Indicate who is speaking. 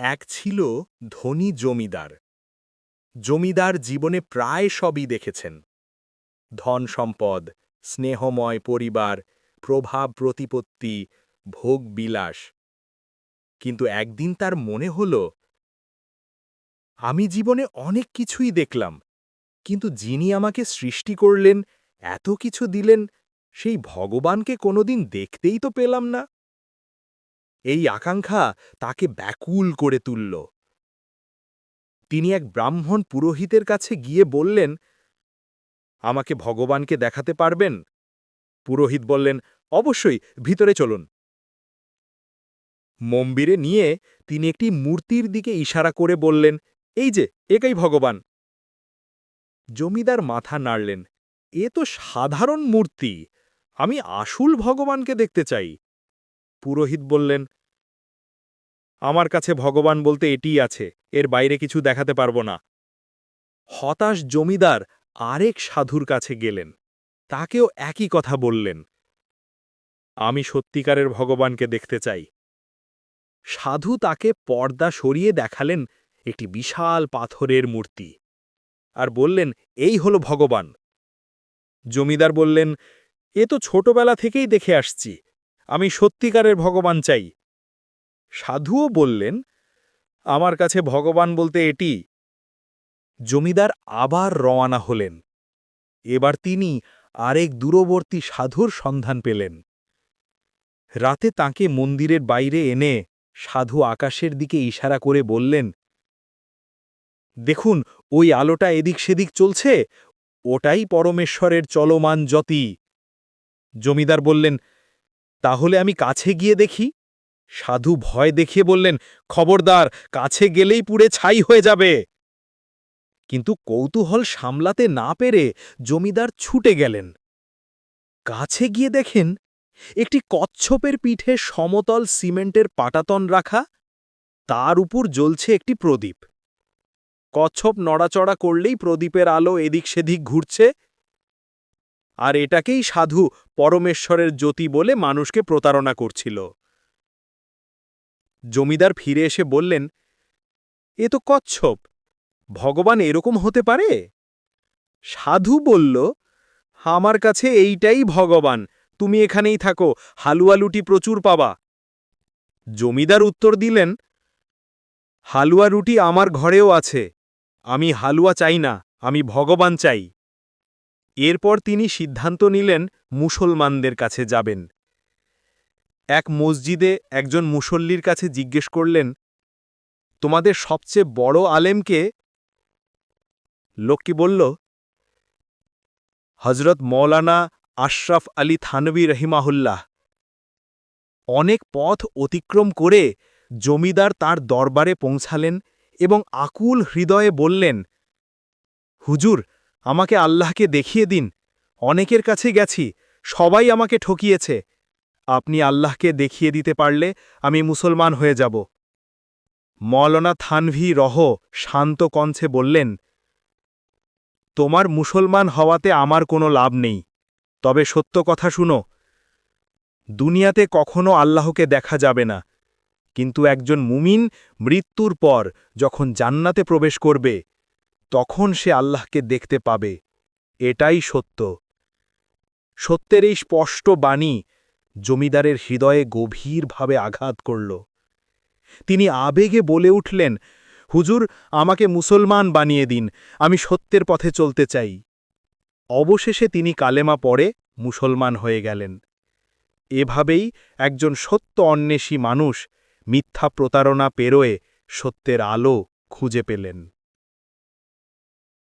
Speaker 1: এক ছিল ধনী জমিদার। জমিদার জীবনে প্রায় সবই দেখেছেন। ধন সম্পদ, স্নেহময় পরিবার, প্রভাব প্রতিপত্তি, ভোগ বিলাস। কিন্তু একদিন তার মনে হল, আমি জীবনে অনেক কিছুই দেখলাম, কিন্তু যিনি আমাকে সৃষ্টি করলেন, এত কিছু দিলেন, সেই ভগবানকে কোনোদিন দেখতেই তো পেলাম না। এই আকাঙ্ক্ষা তাকে ব্যাকুল করে তুলল। তিনি এক ব্রাহ্মণ পুরোহিতের কাছে গিয়ে বললেন, আমাকে ভগবানকে দেখাতে পারবেন? পুরোহিত বললেন, অবশ্যই, ভিতরে চলুন। মন্দিরে নিয়ে তিনি একটি মূর্তির দিকে ইশারা করে বললেন, এই যে, একাই ভগবান। জমিদার মাথা নাড়লেন, এ তো সাধারণ মূর্তি, আমি আসল ভগবানকে দেখতে চাই। পুরোহিত বললেন আমার কাছে ভগবান বলতে এটিই আছে, এর বাইরে কিছু দেখাতে পারব না। হতাশ জমিদার আরেক সাধুর কাছে গেলেন। তাকেও একই কথা বললেন। আমি সত্যিকারের ভগবানকে দেখতে চাই। সাধু তাকে পর্দা সরিয়ে দেখালেন একটি বিশাল পাথরের মূর্তি আর বললেন, এই হল ভগবান। জমিদার বললেন, এ তো ছোটবেলা থেকেই দেখে আসছি। আমি সত্যিকারের ভগবান চাই। সাধুও বললেন, আমার কাছে ভগবান বলতে এটি। জমিদার আবার রওয়ানা হলেন। এবার তিনি আরেক দূরবর্তী সাধুর সন্ধান পেলেন। রাতে তাকে মন্দিরের বাইরে এনে সাধু আকাশের দিকে ইশারা করে বললেন, দেখুন, ওই আলোটা এদিক সেদিক চলছে, ওটাই পরমেশ্বরের চলমান জ্যোতি। জমিদার বললেন, তাহলে আমি কাছে গিয়ে দেখি। সাধু ভয় দেখিয়ে বললেন, খবরদার, কাছে গেলেই পুড়ে ছাই হয়ে যাবে। কিন্তু কৌতূহল সামলাতে না পেরে জমিদার ছুটে গেলেন। কাছে গিয়ে দেখেন, একটি কচ্ছপের পিঠে সমতল সিমেন্টের পাটাতন রাখা, তার উপর জ্বলছে একটি প্রদীপ। কচ্ছপ নড়াচড়া করলেই প্রদীপের আলো এদিক সেদিক ঘুরছে, আর এটাকেই সাধু পরমেশ্বরের জ্যোতি বলে মানুষকে প্রতারণা করছিল। জমিদার ফিরে এসে বললেন, এ তো কচ্ছপ, ভগবান এরকম হতে পারে? সাধু বলল, আমার কাছে এইটাই ভগবান, তুমি এখানেই থাকো, হালুয়া লুটি প্রচুর পাবা। জমিদার উত্তর দিলেন, হালুয়া রুটি আমার ঘরেও আছে, আমি হালুয়া চাই না, আমি ভগবান চাই। এরপর তিনি সিদ্ধান্ত নিলেন, মুসলমানদের কাছে যাবেন। এক মসজিদে একজন মুসল্লির কাছে জিজ্ঞেস করলেন, তোমাদের সবচেয়ে বড় আলেমকে লোকটি বলল হজরত মৌলানা আশরাফ আলী থানবী রহিমাহুল্লাহ। অনেক পথ অতিক্রম করে জমিদার তার দরবারে পৌঁছালেন এবং আকুল হৃদয়ে বললেন, হুজুর, আমাকে আল্লাহকে দেখিয়ে দিন, অনেকের কাছে গেছি, সবাই আমাকে ঠকিয়েছে। আপনি আল্লাহকে দেখিয়ে দিতে পারলে আমি মুসলমান হয়ে যাব। মৌলানা থানভি রহ শান্ত কঞ্ছে বললেন, তোমার মুসলমান হওয়াতে আমার কোনো লাভ নেই। তবে সত্য কথা শুনো, দুনিয়াতে কখনো আল্লাহকে দেখা যাবে না। কিন্তু একজন মুমিন মৃত্যুর পর যখন জান্নাতে প্রবেশ করবে, তখন সে আল্লাহকে দেখতে পাবে। এটাই সত্য। সত্যের এই স্পষ্ট বাণী জমিদারের হৃদয়ে গভীরভাবে আঘাত করল। তিনি আবেগে বলে উঠলেন, হুজুর, আমাকে মুসলমান বানিয়ে দিন, আমি সত্যের পথে চলতে চাই। অবশেষে তিনি কালেমা পড়ে মুসলমান হয়ে গেলেন। এভাবেই একজন সত্য অন্বেষী মানুষ মিথ্যা প্রতারণা পেরোয়ে সত্যের আলো খুঁজে পেলেন।